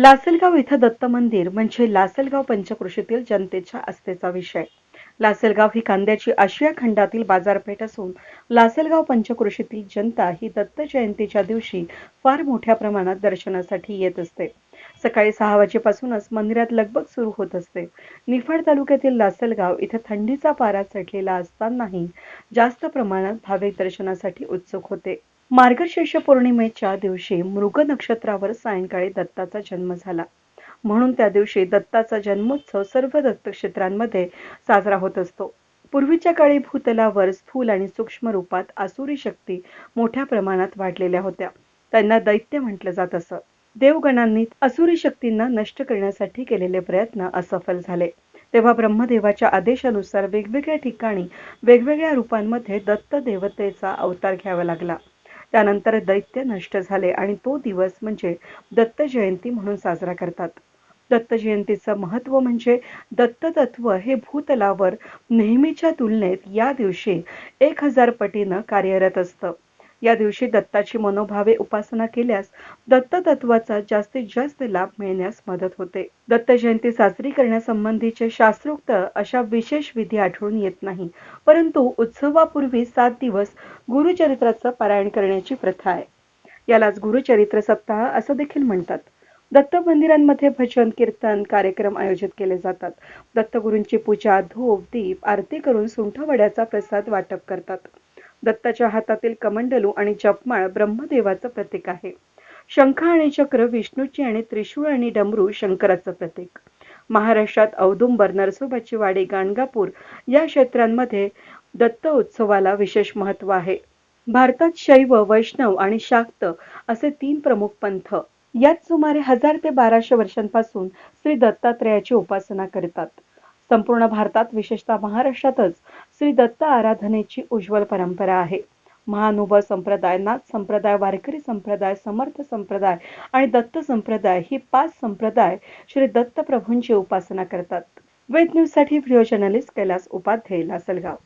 लासलगाव इथं दत्त मंदिर म्हणजे लासलगाव पंचकृषीतील जनतेच्या आस्थेचा विषय. लासलगाव ही कांद्याची आशिया खंडातील बाजारपेठ असून लासलगाव पंचकृषीतील जनता ही दत्त जयंतीच्या दिवशी फार मोठ्या प्रमाणात दर्शनासाठी येत असते. सकाळी सहा वाजेपासूनच मंदिरात लगबग सुरू होत असते. निफाड तालुक्यातील लासलगाव इथं थंडीचा पारा चढलेला असतानाही जास्त प्रमाणात भाविक दर्शनासाठी उत्सुक होते. मार्गशीर्ष पौर्णिमेच्या दिवशी मृग नक्षत्रावर सायंकाळी दत्ताचा जन्म झाला. म्हणून त्या दिवशी दत्ताचा जन्मोत्सव सर्व दत्तक्षेत्रांमध्ये साजरा होत असतो. पूर्वीच्या काळी भूतलावर स्थूल आणि सूक्ष्म रूपात आसुरी शक्ती मोठ्या प्रमाणात वाढलेल्या होत्या. त्यांना दैत्य म्हटलं जात असं. देवगणांनी असुरी शक्तींना नष्ट करण्यासाठी केलेले प्रयत्न असफल झाले. तेव्हा ब्रह्मदेवाच्या आदेशानुसार वेगवेगळ्या ठिकाणी वेगवेगळ्या रूपांमध्ये दत्त देवतेचा अवतार घ्यावा लागला. त्यानंतर दैत्य नष्ट झाले आणि तो दिवस म्हणजे दत्त जयंती म्हणून साजरा करतात. दत्त जयंतीचं महत्त्व म्हणजे दत्त तत्व हे भूतलावर नेहमीच्या तुलनेत या दिवशी एक हजार पटीनं कार्यरत असतं. या दिवशी दत्ताची मनोभावे उपासना केल्यास दत्त तत्वाचा जास्तीत जास्त लाभ मिळण्यास मदत होते. दत्त जयंती साजरी करण्यासंबंधीचे शास्त्रोक्त अशा विशेष विधी आढळून येत नाही. परंतु उत्सवापूर्वी सात दिवस गुरुचरित्राचं पारायण करण्याची प्रथा आहे. यालाच गुरुचरित्र सप्ताह असं देखील म्हणतात. दत्त मंदिरांमध्ये भजन कीर्तन कार्यक्रम आयोजित केले जातात. दत्तगुरूंची पूजा धूप दीप आरती करून सुंठवड्याचा प्रसाद वाटप करतात. दत्ताच्या हातातील कमंडलू आणि जपमाळ ब्रह्मदेवाचं प्रतीक आहे. शंख आणि चक्र विष्णूची आणि त्रिशूळ आणि डमरू शंकराचं प्रतीक. महाराष्ट्रात औदुंबर नरसोबाची वाडी गाणगापूर या क्षेत्रांमध्ये दत्त उत्सवाला विशेष महत्त्व आहे. भारतात शैव वैष्णव आणि शाक्त असे तीन प्रमुख पंथ. यात सुमारे हजार ते बाराशे वर्षांपासून श्री दत्तात्रयाची उपासना करतात. संपूर्ण भारतात विशेषतः महाराष्ट्रातच श्री दत्त आराधनेची उज्ज्वल परंपरा आहे. महानुभव संप्रदाय नाथ संप्रदाय वारकरी संप्रदाय समर्थ संप्रदाय आणि दत्त संप्रदाय ही पाच संप्रदाय श्री दत्त प्रभूंची उपासना करतात. वेद न्यूजसाठी व्हिडिओ जर्नलिस्ट कैलास उपाध्याय लासलगाव.